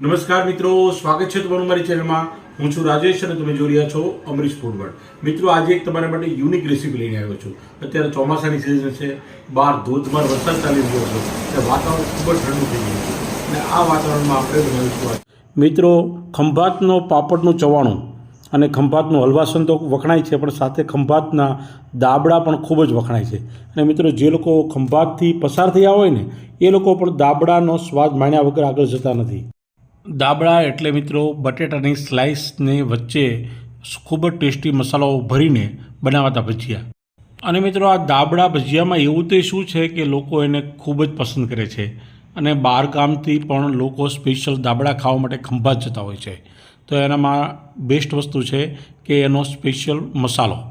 નમસ્કાર મિત્રો, સ્વાગત છે તમારું મારી ચેનલમાં. હું છું રાજેશ અને તમે જોઈ રહ્યા છો અમરીશ ફૂડવર્ડ મિત્રો, આજે એક તમારા માટે યુનિક રેસીપી લઈને આવ્યો છું. અત્યારે ચોમાસાની સિઝન છે બહાર ધોધમાર વરસાદ ચાલી રહ્યો છે, એટલે વાતાવરણ ખૂબ જ ઠંડુ થઈ ગયું છે. અને આ વાતાવરણમાં આપણે બનાવીશું. મિત્રો, ખંભાતનો પાપડનું ચવાણું અને ખંભાતનું હલવાસન તો વખણાય છે, પણ સાથે ખંભાતના દાબડા પણ ખૂબ જ વખણાય છે. અને મિત્રો, જે લોકો ખંભાતથી પસાર થયા હોય ને, એ લોકો પણ દાબડાનો સ્વાદ માણ્યા વગર આગળ જતા નથી. દાબડા એટલે મિત્રો બટેટાની સ્લાઇસને વચ્ચે ખૂબ જ ટેસ્ટી મસાલાઓ ભરીને બનાવાતા ભજીયા. અને મિત્રો આ દાબડા ભજીયામાં એવું તે શું છે કે લોકો એને ખૂબ જ પસંદ કરે છે અને બહાર ગામથી પણ લોકો સ્પેશિયલ દાબડા ખાવા માટે ખંભાત જતા હોય છે. તો એનામાં બેસ્ટ વસ્તુ છે કે એનો સ્પેશિયલ મસાલો.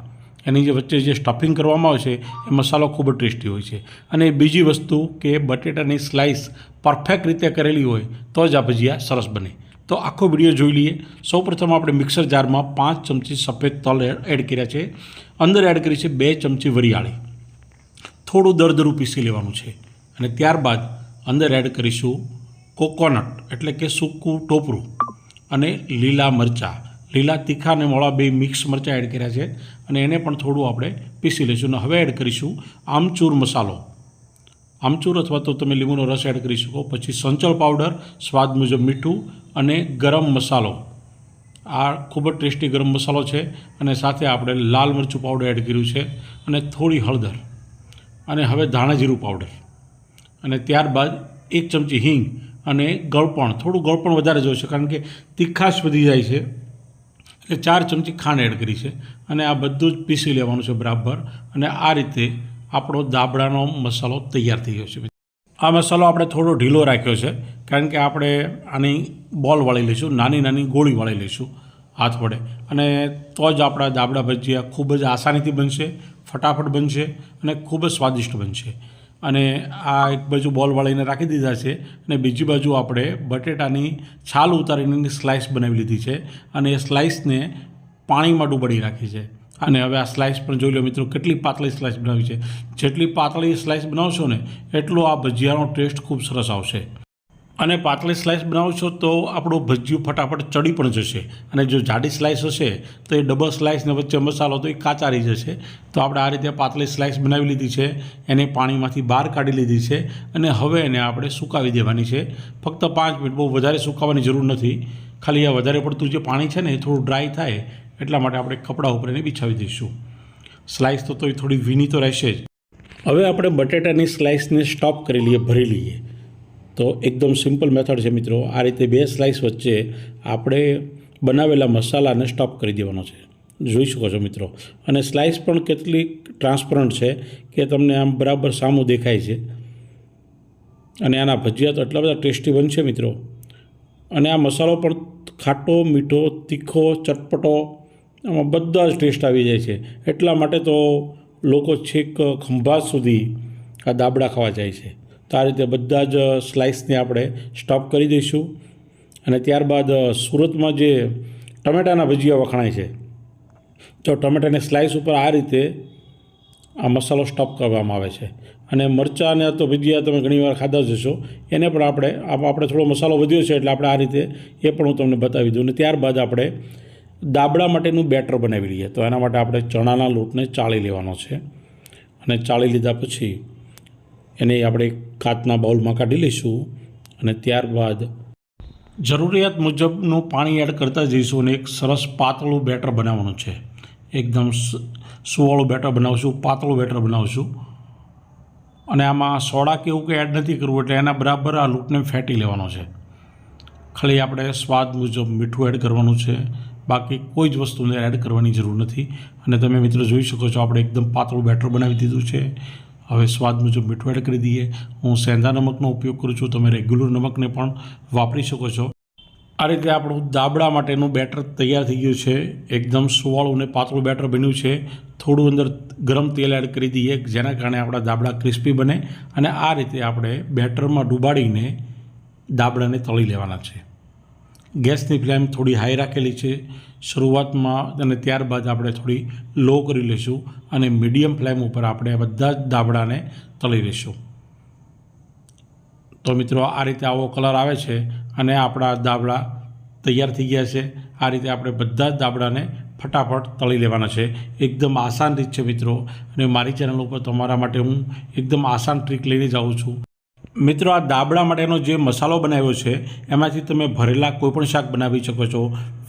એની જે વચ્ચે જે સ્ટફિંગ કરવામાં આવે છે, એ મસાલો ખૂબ જ ટેસ્ટી હોય છે. અને બીજી વસ્તુ કે બટેટાની સ્લાઇસ પરફેક્ટ રીતે કરેલી હોય, તો જ આ ભજીયા સરસ બને. તો આખો વીડિયો જોઈ લઈએ. સૌપ્રથમ આપણે મિક્સર જારમાં પાંચ ચમચી સફેદ તલ એડ કર્યા છે. અંદર એડ કરી છે બે ચમચી વરિયાળી. થોડું દરદરું પીસી લેવાનું છે. અને ત્યારબાદ અંદર એડ કરીશું કોકોનટ એટલે કે સૂકું ટોપરું અને લીલા મરચાં. લીલા તીખા અને મોળા બે મિક્સ મરચાં એડ કર્યા છે અને એને પણ થોડું આપણે પીસી લઈશું અને હવે એડ કરીશું આમચૂર મસાલો. આમચૂર અથવા તો તમે લીંબુનો રસ એડ કરી શકો, પછી સંચળ પાવડર, સ્વાદ મુજબ મીઠું અને ગરમ મસાલો. આ ખૂબ જ ટેસ્ટી ગરમ મસાલો છે અને સાથે આપણે લાલ મરચું પાવડર એડ કર્યું છે અને થોડી હળદર અને હવે ધાણાજીરું પાવડર. અને ત્યારબાદ એક ચમચી હિંગ અને ગળપણ, થોડું ગળપણ વધારે જોઈશે કારણ કે તીખાશ વધી જાય છે. એટલે ચાર ચમચી ખાંડ એડ કરી છે અને આ બધું જ પીસી લેવાનું છે બરાબર અને આ રીતે આપણો દાબડાનો મસાલો તૈયાર થઈ ગયો છે. આ મસાલો આપણે થોડો ઢીલો રાખ્યો છે કારણ કે આપણે આની બોલ વાળી લઈશું, નાની નાની ગોળી વાળી લઈશું હાથ વડે. અને તો જ આપણા દાબડા ભજીયા ખૂબ જ આસાનીથી બનશે, ફટાફટ બનશે અને ખૂબ જ સ્વાદિષ્ટ બનશે. અને આ એક બાજુ બોલ વાળીને રાખી દીધા છે અને બીજી બાજુ આપણે બટેટાની છાલ ઉતારીને સ્લાઇસ બનાવી લીધી છે અને એ સ્લાઇસને પાણીમાં ડૂબાડી રાખી છે. અને હવે આ સ્લાઇસ પણ જોઈ લો મિત્રો, કેટલી પાતળી સ્લાઇસ બનાવી છે. જેટલી પાતળી સ્લાઇસ બનાવશો ને, એટલો આ ભજીયાનો ટેસ્ટ ખૂબ સરસ આવશે. અને પાતળી સ્લાઇસ બનાવશો તો આપણું ભજીયું ફટાફટ ચડી પણ જશે. અને જો જાડી સ્લાઇસ હશે, તો એ ડબલ સ્લાઇસને વચ્ચે મસાલો તો એ કાચા રહી જશે. તો આપણે આ રીતે પાતળી સ્લાઇસ બનાવી લીધી છે. એને પાણીમાંથી બહાર કાઢી લીધી છે. અને હવે એને આપણે સુકાવી દેવાની છે. ફક્ત પાંચ મિનિટ, બહુ વધારે સુકાવવાની જરૂર નથી. ખાલી આ વધારે પડતું જે પાણી છે ને, એ થોડું ડ્રાય થાય, એટલા માટે આપણે કપડાં ઉપર એને બિછાવી દઈશું. સ્લાઇસ તો એ થોડી ભીની તો રહેશે જ. હવે આપણે બટેટાની સ્લાઇસને સ્ટોપ કરી લઈએ, ભરી લઈએ. તો એકદમ સિમ્પલ મેથડ છે મિત્રો. આ રીતે બે સ્લાઇસ વચ્ચે આપણે બનાવેલા મસાલાને સ્ટોપ કરી દેવાનો છે. જોઈ શકો છો મિત્રો. અને સ્લાઇસ પણ કેટલી ટ્રાન્સપરન્ટ છે કે તમને આમ બરાબર સામું દેખાય છે. અને આના ભજીયા તો એટલા બધા ટેસ્ટી બનશે મિત્રો. અને આ મસાલો પણ ખાટો, મીઠો, તીખો, ચટપટો, આમાં બધા જ ટેસ્ટ આવી જાય છે. એટલા માટે તો લોકો છેક ખંભાત સુધી આ દાબડા ખાવા જાય છે. તો આ રીતે બધા જ સ્લાઇસને આપણે સ્ટોપ કરી દઈશું. અને ત્યારબાદ સુરતમાં જે ટમેટાના ભજીયા વખણાય છે, તો ટમેટાની સ્લાઇસ ઉપર આ રીતે આ મસાલો સ્ટોપ કરવામાં આવે છે. અને મરચાં અને તો ભજીયા તમે ઘણીવાર ખાધા જ હશો, એને પણ આપણે, આપ, આપણે થોડો મસાલો વધ્યો છે એટલે આપણે આ રીતે એ પણ હું તમને બતાવી દઉં. અને ત્યારબાદ આપણે દાબડા માટેનું બેટર બનાવી લઈએ. તો એના માટે આપણે ચણાના લોટને ચાળી લેવાનો છે. અને ચાળી લીધા પછી એને આપણે કાચના બાઉલમાં કાઢી લઈશું અને ત્યારબાદ જરૂરિયાત મુજબનું પાણી એડ કરતા જઈશું અને એક સરસ પાતળું બેટર બનાવવાનું છે. એકદમ સુવાળું બેટર બનાવશું, પાતળું બેટર બનાવશું. અને આમાં સોડા કે એવું કંઈ એડ નથી કરવું એટલે એના બરાબર આ લૂંટને ફેંટી લેવાનો છે. ખાલી આપણે સ્વાદ મુજબ મીઠું એડ કરવાનું છે. બાકી કોઈ જ વસ્તુને એડ કરવાની જરૂર નથી. અને તમે મિત્રો જોઈ શકો છો, આપણે એકદમ પાતળું બેટર બનાવી દીધું છે. હવે સ્વાદ મુજબ મીઠું કરી દઈએ. હું સેંધા નમકનો ઉપયોગ કરું છું. તમે રેગ્યુલર નમકને પણ વાપરી શકો છો. આ રીતે આપણું દાબડા માટેનું બેટર તૈયાર થઈ ગયું છે. એકદમ સુવાળું અને પાતળું બેટર બન્યું છે. થોડું અંદર ગરમ તેલ એડ કરી દઈએ, જેના કારણે આપણા દાબડા ક્રિસ્પી બને. અને આ રીતે આપણે બેટરમાં ડૂબાડીને દાબડાને તળી લેવાના છે. ગેસની ફ્લેમ થોડી હાઈ રાખેલી છે. શરૂઆતમાં અને ત્યારબાદ આપણે થોડી લો કરી લઈશું અને મીડિયમ ફ્લેમ ઉપર આપણે બધા જ દાબડાને તળી લઈશું. તો મિત્રો, આ રીતે આવો કલર આવે છે અને આપણા દાબડા તૈયાર થઈ ગયા છે. આ રીતે આપણે બધા જ દાબડાને ફટાફટ તળી લેવાના છે. એકદમ આસાન રીત છે મિત્રો. અને મારી ચેનલ ઉપર તમારા માટે હું એકદમ આસાન ટ્રીક લઈને જાઉં છું. મિત્રો, આ દાબડા માટેનો જે મસાલો બનાવ્યો છે, એમાંથી તમે ભરેલા કોઈપણ શાક બનાવી શકો છો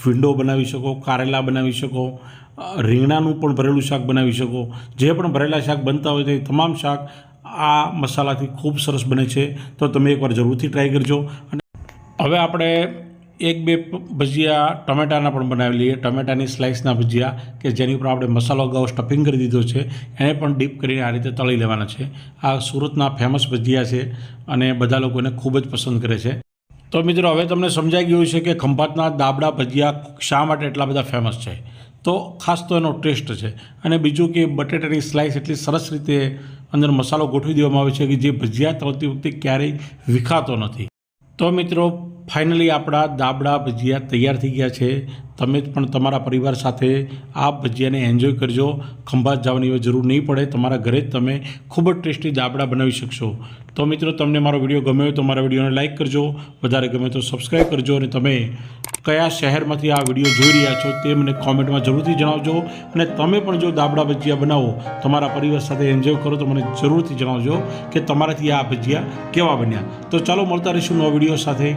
ભીંડો બનાવી શકો, કારેલા બનાવી શકો રીંગણાનું પણ ભરેલું શાક બનાવી શકો. જે પણ ભરેલા શાક બનતા હોય તે તમામ શાક આ મસાલાથી ખૂબ સરસ બને છે. તો તમે એકવાર જરૂરથી ટ્રાય કરજો. અને હવે આપણે એક બે ભજીયા ટમેટાના પણ બનાવી લઈએ. ટમેટાની સ્લાઇસના ભજીયા કે જેની ઉપર આપણે મસાલો અગાઉ સ્ટફિંગ કરી દીધો છે, એને પણ ડીપ કરીને આ રીતે તળી લેવાના છે. આ સુરતના ફેમસ ભજીયા છે અને બધા લોકો એને ખૂબ જ પસંદ કરે છે. તો મિત્રો, હવે તમને સમજાઈ ગયું છે કે ખંભાતના દાબડા ભજીયા શા માટે એટલા બધા ફેમસ છે. તો ખાસ તો એનો ટેસ્ટ છે. અને બીજું કે બટેટાની સ્લાઇસ એટલી સરસ રીતે અંદર મસાલો ગોઠવી દેવામાં આવે છે કે જે ભજીયા તળતી વખતે ક્યારેય વિખાતો નથી. તો મિત્રો ફાઇનલી આપણા દાબડા ભજીયા તૈયાર થઈ ગયા છે. તમે પણ તમારા પરિવાર સાથે આ ભજીયાને એન્જોય કરજો. ખંભાત જવાની જરૂર નહીં પડે. તમારા ઘરે જ તમે ખૂબ જ ટેસ્ટી દાબડા બનાવી શકશો. તો મિત્રો, તમને મારો વીડિયો ગમ્યો હોય તો મારા વિડીયોને લાઇક કરજો. વધારે ગમે તો સબસ્ક્રાઈબ કરજો અને તમે કયા શહેરમાંથી આ વીડિયો જોઈ રહ્યા છો તે મને કોમેન્ટમાં જરૂરથી જણાવજો. અને તમે પણ જો દાબડા ભજીયા બનાવો, તમારા પરિવાર સાથે એન્જોય કરો તો મને જરૂરથી જણાવજો કે તમારાથી આ ભજીયા કેવા બન્યા. તો ચાલો મળતા રહીશું નવા વીડિયો સાથે.